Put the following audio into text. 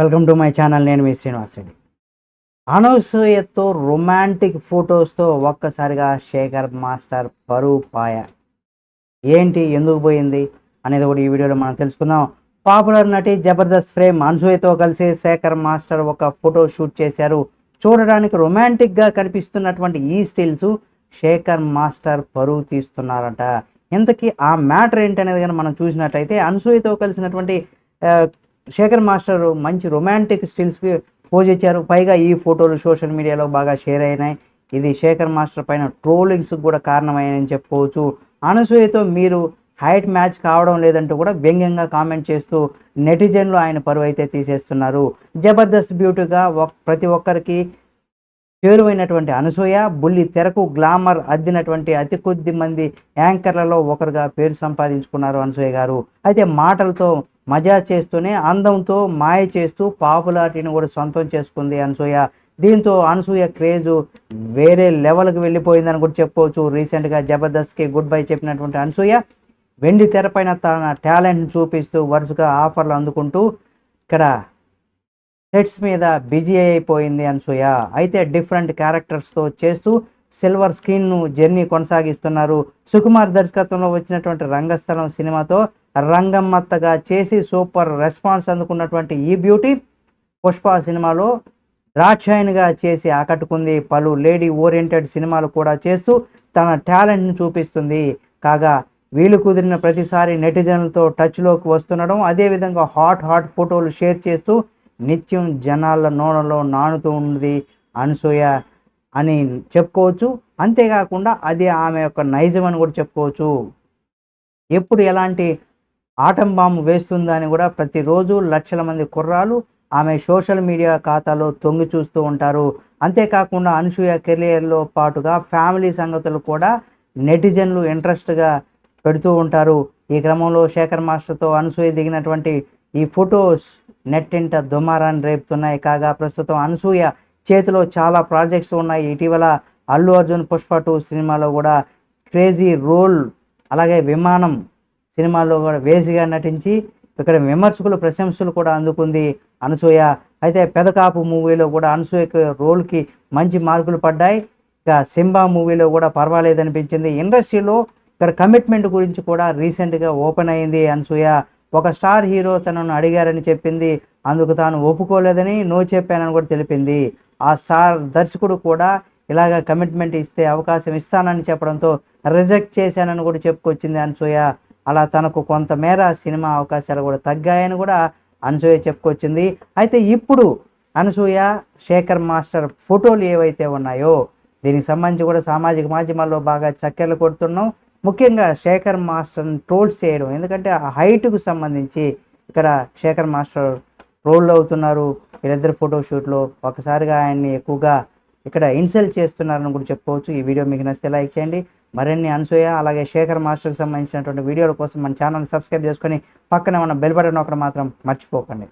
Welcome to my channel నేను మీ శ్రీనివాస్ రెడ్డి. అనసూయతో రొమాంటిక్ ఫొటోస్తో ఒక్కసారిగా శేఖర్ మాస్టర్ పరువు పాయ. ఏంటి ఎందుకు పోయింది అనేది కూడా ఈ వీడియోలో మనం తెలుసుకుందాం. పాపులర్ నటి జబర్దస్త్ ఫ్రేమ్ అనసూయతో కలిసి శేఖర్ మాస్టర్ ఒక ఫోటో షూట్ చేశారు. చూడడానికి రొమాంటిక్గా కనిపిస్తున్నటువంటి ఈ స్టిల్స్ శేఖర్ మాస్టర్ పరువు తీస్తున్నారట. ఇంతకీ ఆ మ్యాటర్ ఏంటనేది కానీ మనం చూసినట్లయితే అనసూయతో కలిసినటువంటి శేఖర్ మాస్టర్ మంచి రొమాంటిక్ స్టిల్స్కి పోజ్ ఇచ్చారు పైగా ఈ ఫోటోలు సోషల్ మీడియాలో బాగా షేర్ అయినాయి. ఇది శేఖర్ మాస్టర్ పైన ట్రోలింగ్స్ కూడా కారణమైనని చెప్పుకోవచ్చు. అనసూయతో మీరు హైట్ మ్యాచ్ కావడం లేదంటూ కూడా వ్యంగ్యంగా కామెంట్ చేస్తూ నెటిజన్లు ఆయన పరువు అయితే తీసేస్తున్నారు. జబర్దస్త్ బ్యూటీగా ఒక్- ప్రతి ఒక్కరికి చేరువైనటువంటి అనసూయ బుల్లి తెరకు గ్లామర్ అద్దినటువంటి అతి కొద్ది మంది యాంకర్లలో ఒకరుగా పేరు సంపాదించుకున్నారు అనసూయ గారు. అయితే మాటలతో మజా చేస్తూనే అందంతో మాయ చేస్తూ పాపులారిటీని కూడా సొంతం చేసుకుంది అనసూయ. దీంతో అనసూయ క్రేజ్ వేరే లెవెల్కి వెళ్ళిపోయిందని కూడా చెప్పుకోవచ్చు రీసెంట్గా జబర్దస్త్కి గుడ్ బై చెప్పినటువంటి అనసూయ వెండి తెరపైన తన టాలెంట్ చూపిస్తూ వరుసగా ఆఫర్లు అందుకుంటూ ఇక్కడ సెట్స్ మీద బిజీ అయిపోయింది అనసూయ. అయితే డిఫరెంట్ క్యారెక్టర్స్తో చేస్తూ సిల్వర్ స్క్రీన్ను జర్నీ కొనసాగిస్తున్నారు. సుకుమార్ దర్శకత్వంలో వచ్చినటువంటి రంగస్థలం సినిమాతో రంగమ్మత్తగా చేసి సూపర్ రెస్పాన్స్ అందుకున్నటువంటి ఈ బ్యూటీ పుష్ప సినిమాలో ద్రాక్షాయనిగా చేసి ఆకట్టుకుంది. పలు లేడీ ఓరియంటెడ్ సినిమాలు కూడా చేస్తూ తన టాలెంట్ను చూపిస్తుంది. కాగా వీలు కుదిరిన ప్రతిసారి నెటిజన్లతో టచ్లోకి వస్తుండడం అదేవిధంగా హాట్ హాట్ ఫోటోలు షేర్ చేస్తూ నిత్యం జనాల నూనెలో నానుతూ ఉంది అనసూయ అని చెప్పుకోవచ్చు. అంతేకాకుండా అది ఆమె యొక్క నైజం అని కూడా చెప్పుకోవచ్చు. ఎప్పుడు ఎలాంటి ఆటం బాంబు వేస్తుందా అని కూడా ప్రతిరోజు లక్షల మంది కుర్రాలు ఆమె సోషల్ మీడియా ఖాతాలో తొంగి చూస్తూ ఉంటారు. అంతేకాకుండా అనసూయ కెరియర్లో పాటుగా ఫ్యామిలీ సంగతులు కూడా నెటిజన్లు ఇంట్రెస్ట్గా పెడుతూ ఉంటారు. ఈ క్రమంలో శేఖర్ మాస్టర్తో అనసూయ దిగినటువంటి ఈ ఫొటోస్ నెట్టింట దుమారాన్ని రేపుతున్నాయి. కాగా ప్రస్తుతం అనసూయ చేతిలో చాలా ప్రాజెక్ట్స్ ఉన్నాయి. ఇటీవల అల్లు అర్జున్ పుష్ప టూ సినిమాలో కూడా క్రేజీ రోల్ అలాగే విమానం సినిమాలో కూడా వేసిగా నటించి ఇక్కడ విమర్శకులు ప్రశంసలు కూడా అందుకుంది అనసూయ. అయితే పెదకాపు మూవీలో కూడా అనసూయకు రోల్కి మంచి మార్కులు పడ్డాయి. ఇక సింబా మూవీలో కూడా పర్వాలేదనిపించింది. ఇండస్ట్రీలో ఇక్కడ కమిట్మెంట్ గురించి కూడా రీసెంట్గా ఓపెన్ అయింది అనసూయ. ఒక స్టార్ హీరో తనను అడిగారని చెప్పింది. అందుకు తాను ఒప్పుకోలేదని నో చెప్పానని కూడా తెలిపింది. ఆ స్టార్ దర్శకుడు కూడా ఇలాగ కమిట్మెంట్ ఇస్తే అవకాశం ఇస్తానని చెప్పడంతో రిజెక్ట్ చేశానని కూడా చెప్పుకొచ్చింది అనసూయ. అలా తనకు కొంతమేర సినిమా అవకాశాలు కూడా తగ్గాయని కూడా అనసూయ చెప్పుకొచ్చింది. అయితే ఇప్పుడు అనసూయ శేఖర్ మాస్టర్ ఫోటోలు ఏవైతే ఉన్నాయో దీనికి సంబంధించి కూడా సామాజిక మాధ్యమాల్లో బాగా చక్కెర్లు కొడుతున్నాం. ముఖ్యంగా శేఖర్ మాస్టర్ని ట్రోల్స్ చేయడం. ఎందుకంటే ఆ హైట్కు సంబంధించి ఇక్కడ శేఖర్ మాస్టర్ ట్రోల్ అవుతున్నారు. వీళ్ళిద్దరు ఫోటోషూట్లో ఒకసారిగా ఆయన్ని ఎక్కువగా ఇక్కడ ఇన్సల్ట్ చేస్తున్నారని కూడా చెప్పుకోవచ్చు. ఈ వీడియో మీకు నచ్చితే లైక్ చేయండి. మరిన్ని అనసూయ అలాగే శేఖర్ మాస్టర్కి సంబంధించినటువంటి వీడియోల కోసం మన ఛానల్ సబ్స్క్రైబ్ చేసుకొని పక్కన ఉన్న బెల్ బటన్ ఒకటి మాత్రం మర్చిపోకండి.